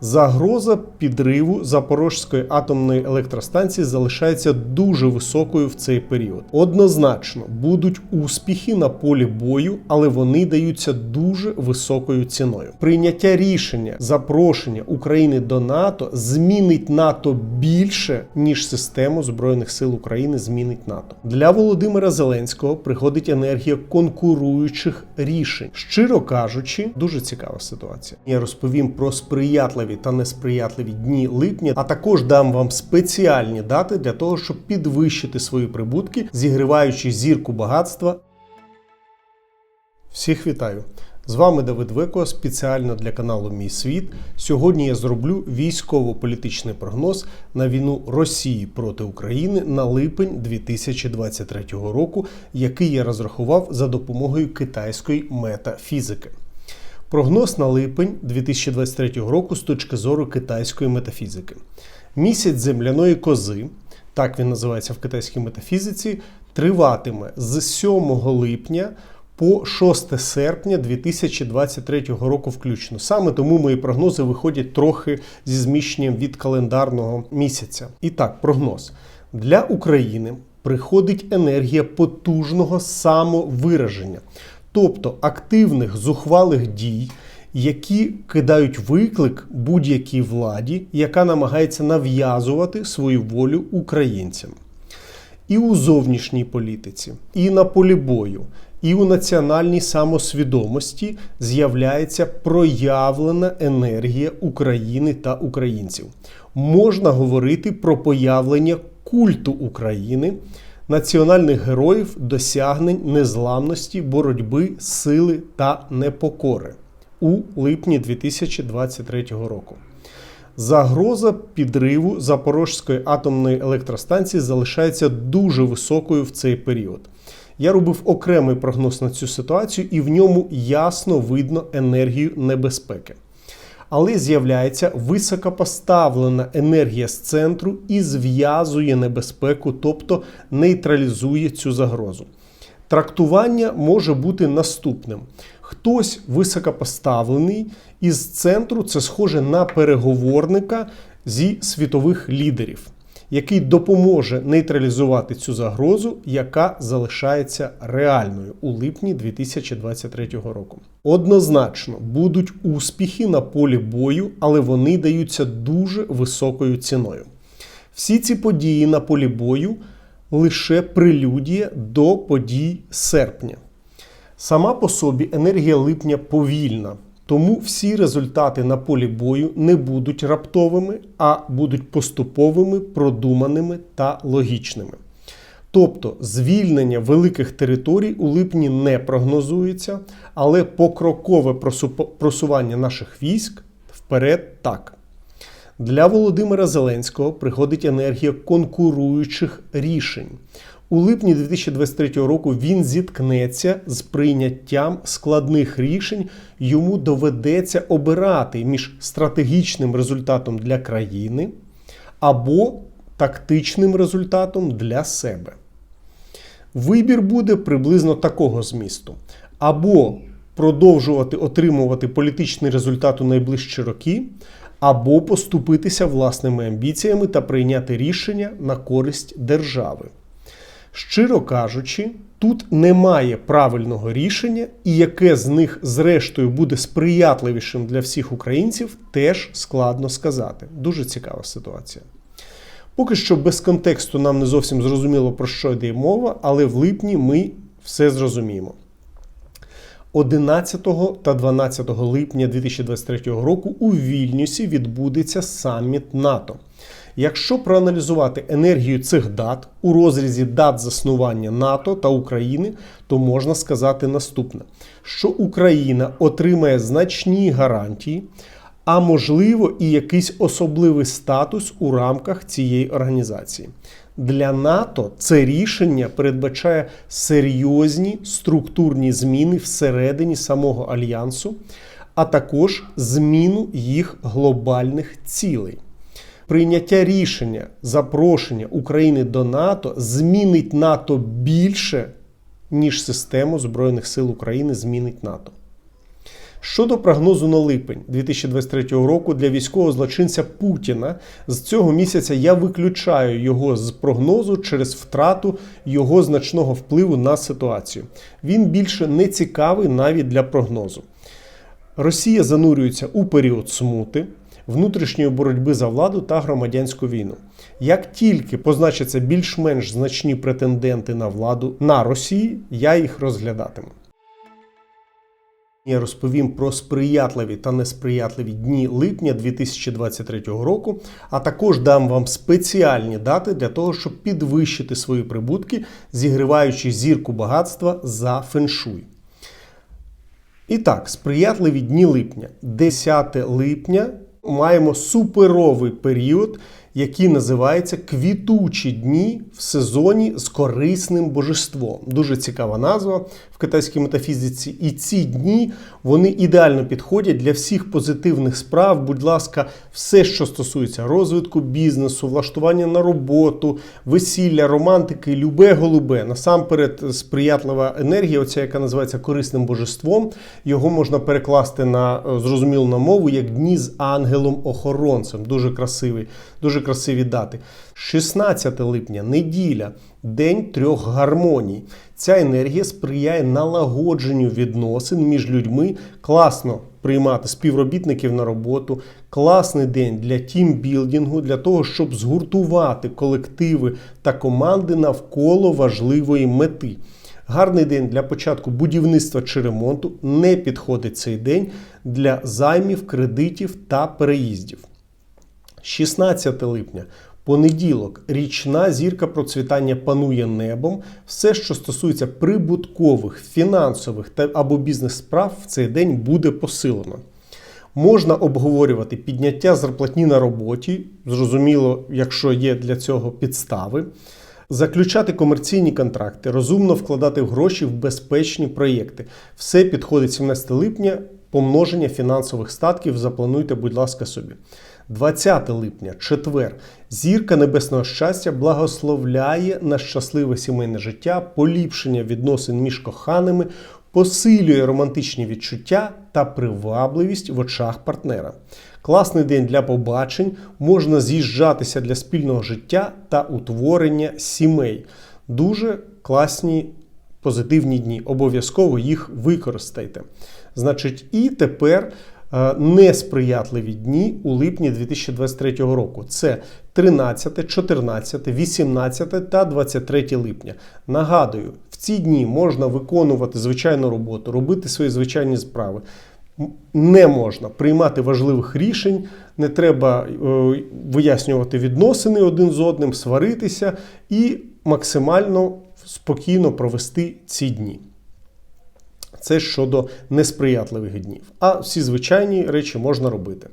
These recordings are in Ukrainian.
Загроза підриву Запорізької атомної електростанції залишається дуже високою в цей період. Однозначно будуть успіхи на полі бою, але вони даються дуже високою ціною. Прийняття рішення запрошення України до НАТО змінить НАТО більше ніж систему збройних сил України змінить НАТО. Для Володимира Зеленського приходить енергія конкуруючих рішень. Щиро кажучи, дуже цікава ситуація. Я розповім про сприятливі та несприятливі дні липня, а також дам вам спеціальні дати для того, щоб підвищити свої прибутки, зігріваючи зірку багатства. Всіх вітаю! З вами Давид Веко спеціально для каналу Мій Світ. Сьогодні я зроблю військово-політичний прогноз на війну Росії проти України на липень 2023 року, який я розрахував за допомогою китайської метафізики. Прогноз на липень 2023 року з точки зору китайської метафізики. Місяць земляної кози, так він називається в китайській метафізиці, триватиме з 7 липня по 6 серпня 2023 року включно. Саме тому мої прогнози виходять трохи зі зміщенням від календарного місяця. І так, прогноз. Для України приходить енергія потужного самовираження, тобто активних зухвалих дій, які кидають виклик будь-якій владі, яка намагається нав'язувати свою волю українцям. І у зовнішній політиці, і на полі бою, і у національній самосвідомості з'являється проявлена енергія України та українців. Можна говорити про появлення культу України, національних героїв, досягнень незламності, боротьби, сили та непокори у липні 2023 року. Загроза підриву Запорізької атомної електростанції залишається дуже високою в цей період. Я робив окремий прогноз на цю ситуацію, і в ньому ясно видно енергію небезпеки. Але з'являється високопоставлена енергія з центру і зв'язує небезпеку, тобто нейтралізує цю загрозу. Трактування може бути наступним: хтось високопоставлений із центру, це схоже на переговорника зі світових лідерів, який допоможе нейтралізувати цю загрозу, яка залишається реальною у липні 2023 року. Однозначно будуть успіхи на полі бою, але вони даються дуже високою ціною. Всі ці події на полі бою лише прелюдія до подій серпня. Сама по собі енергія липня повільна, тому всі результати на полі бою не будуть раптовими, а будуть поступовими, продуманими та логічними. Тобто звільнення великих територій у липні не прогнозується, але покрокове просування наших військ вперед так. Для Володимира Зеленського приходить енергія конкуруючих рішень. У липні 2023 року він зіткнеться з прийняттям складних рішень. Йому доведеться обирати між стратегічним результатом для країни або тактичним результатом для себе. Вибір буде приблизно такого змісту: або продовжувати отримувати політичний результат у найближчі роки, або поступитися власними амбіціями та прийняти рішення на користь держави. Щиро кажучи, тут немає правильного рішення, і яке з них, зрештою, буде сприятливішим для всіх українців, теж складно сказати. Дуже цікава ситуація. Поки що без контексту нам не зовсім зрозуміло, про що йде мова, але в липні ми все зрозуміємо. 11 та 12 липня 2023 року у Вільнюсі відбудеться саміт НАТО. Якщо проаналізувати енергію цих дат у розрізі дат заснування НАТО та України, то можна сказати наступне: що Україна отримає значні гарантії, а можливо і якийсь особливий статус у рамках цієї організації. Для НАТО це рішення передбачає серйозні структурні зміни всередині самого альянсу, а також зміну їх глобальних цілей. Прийняття рішення запрошення України до НАТО змінить НАТО більше, ніж систему Збройних сил України змінить НАТО. Щодо прогнозу на липень 2023 року для військового злочинця Путіна, з цього місяця я виключаю його з прогнозу через втрату його значного впливу на ситуацію. Він більше не цікавий навіть для прогнозу. Росія занурюється у період смути, внутрішньої боротьби за владу та громадянську війну. Як тільки позначаться більш-менш значні претенденти на владу на Росії, я їх розглядатиму. Я розповім про сприятливі та несприятливі дні липня 2023 року, а також дам вам спеціальні дати для того, щоб підвищити свої прибутки, зігріваючи зірку багатства за феншуй. І так, сприятливі дні липня. 10 липня маємо суперовий період, який називається Квітучі дні в сезоні з корисним божеством. Дуже цікава назва в китайській метафізиці. І ці дні вони ідеально підходять для всіх позитивних справ. Будь ласка, все, що стосується розвитку бізнесу, влаштування на роботу, весілля, романтики, любе голубе. Насамперед, сприятлива енергія, оця, яка називається корисним божеством. Його можна перекласти на е, зрозумілу на мову як дні з ангелом-охоронцем. Дуже красивий, дуже красиві дати. 16 липня, неділя, день трьох гармоній. Ця енергія сприяє налагодженню відносин між людьми. Класно приймати співробітників на роботу. Класний день для тімбілдингу, для того, щоб згуртувати колективи та команди навколо важливої мети. Гарний день для початку будівництва чи ремонту не підходить цей день для займів, кредитів та переїздів. 16 липня. Понеділок, річна зірка процвітання панує небом. Все, що стосується прибуткових, фінансових та або бізнес-справ, в цей день буде посилено. Можна обговорювати підняття зарплатні на роботі, зрозуміло, якщо є для цього підстави, заключати комерційні контракти, розумно вкладати гроші в безпечні проєкти. Все підходить 17 липня, помноження фінансових статків. Заплануйте, будь ласка, собі. 20 липня, четвер, зірка небесного щастя благословляє на щасливе сімейне життя, поліпшення відносин між коханими, посилює романтичні відчуття та привабливість в очах партнера. Класний день для побачень, можна з'їжджатися для спільного життя та утворення сімей. Дуже класні позитивні дні. Обов'язково їх використайте. Значить, і тепер. Е, несприятливі дні у липні 2023 року. Це 13, 14, 18 та 23 липня. Нагадую, в ці дні можна виконувати звичайну роботу, робити свої звичайні справи. Не можна приймати важливих рішень, не треба е, вияснювати відносини один з одним, сваритися і максимально спокійно провести ці дні. Це щодо несприятливих днів. А всі звичайні речі можна робити.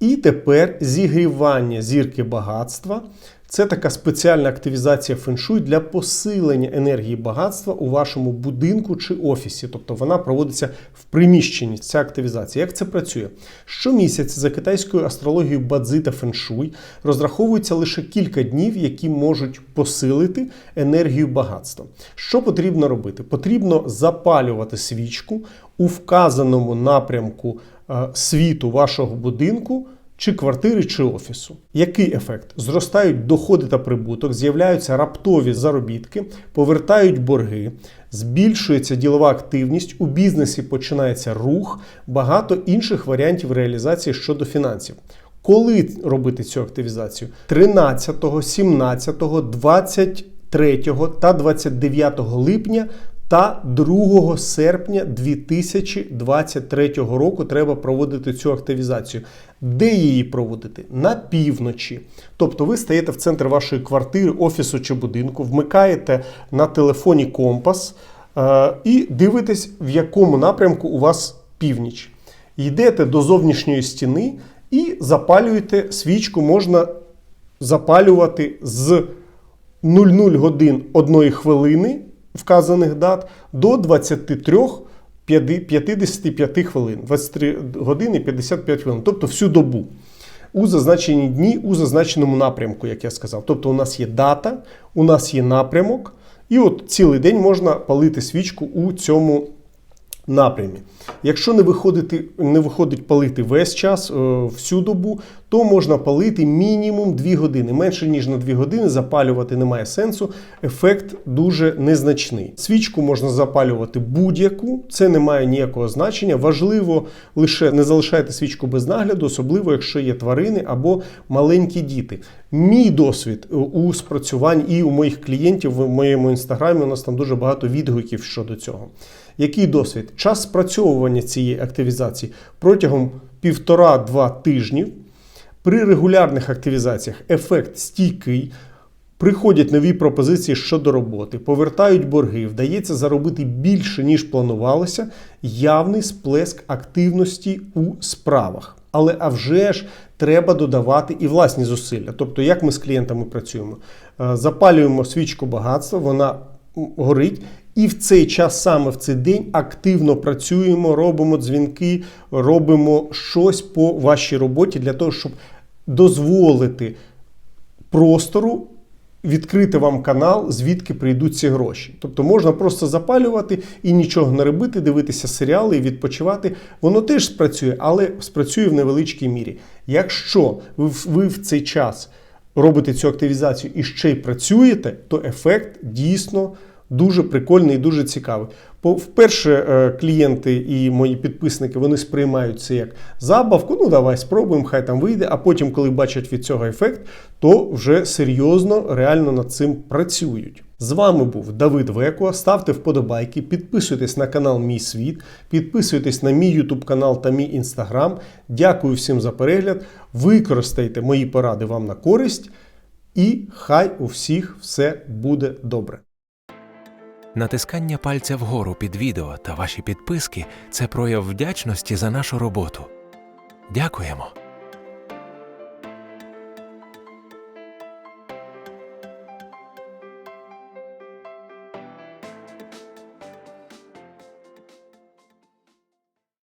І тепер зігрівання зірки багатства це така спеціальна активізація феншуй для посилення енергії багатства у вашому будинку чи офісі. Тобто вона проводиться в приміщенні. Ця активізація. Як це працює? Щомісяця за китайською астрологією бадзи та феншуй розраховується лише кілька днів, які можуть посилити енергію багатства. Що потрібно робити? Потрібно запалювати свічку у вказаному напрямку е, світу вашого будинку чи квартири, чи офісу. Який ефект? Зростають доходи та прибуток, з'являються раптові заробітки, повертають борги, збільшується ділова активність, у бізнесі починається рух, багато інших варіантів реалізації щодо фінансів. Коли робити цю активізацію? 13, 17, 23 та 29 липня та 2 серпня 2023 року треба проводити цю активізацію. Де її проводити? На півночі. Тобто ви стаєте в центр вашої квартири, офісу чи будинку, вмикаєте на телефоні компас е і дивитесь, в якому напрямку у вас північ. Йдете до зовнішньої стіни і запалюєте свічку, можна запалювати з 00 годин 1 хвилини вказаних дат до 23 55 хвилин, 23 години 55 хвилин, тобто всю добу. У зазначені дні, у зазначеному напрямку, як я сказав. Тобто, у нас є дата, у нас є напрямок, і от цілий день можна палити свічку у цьому напрямі. Якщо не, виходити, не виходить палити весь час, е, всю добу, то можна палити мінімум 2 години. Менше ніж на 2 години запалювати немає сенсу. Ефект дуже незначний. Свічку можна запалювати будь-яку, це не має ніякого значення. Важливо лише не залишайте свічку без нагляду, особливо якщо є тварини або маленькі діти. Мій досвід е, у спрацюванні і у моїх клієнтів в моєму інстаграмі у нас там дуже багато відгуків щодо цього. Який досвід? Час спрацьовування цієї активізації протягом півтора-два тижнів. При регулярних активізаціях ефект стійкий. Приходять нові пропозиції щодо роботи, повертають борги, вдається заробити більше, ніж планувалося, явний сплеск активності у справах. Але а вже ж треба додавати і власні зусилля. Тобто, як ми з клієнтами працюємо? Е, Запалюємо свічку багатства, вона горить. І в цей час, саме в цей день, активно працюємо, робимо дзвінки, робимо щось по вашій роботі для того, щоб дозволити простору відкрити вам канал, звідки прийдуть ці гроші. Тобто можна просто запалювати і нічого не робити, дивитися серіали і відпочивати. Воно теж спрацює, але спрацює в невеличкій мірі. Якщо ви, ви в цей час робите цю активізацію і ще й працюєте, то ефект дійсно дуже прикольний і дуже цікавий. Вперше е, клієнти і мої підписники вони сприймають це як забавку. Ну давай спробуємо, хай там вийде. А потім, коли бачать від цього ефект, то вже серйозно, реально над цим працюють. З вами був Давид Веко. Ставте вподобайки, підписуйтесь на канал Мій Світ, підписуйтесь на мій YouTube канал та мій інстаграм. Дякую всім за перегляд. Використайте мої поради вам на користь, і хай у всіх все буде добре. Натискання пальця вгору під відео та ваші підписки це прояв вдячності за нашу роботу. Дякуємо!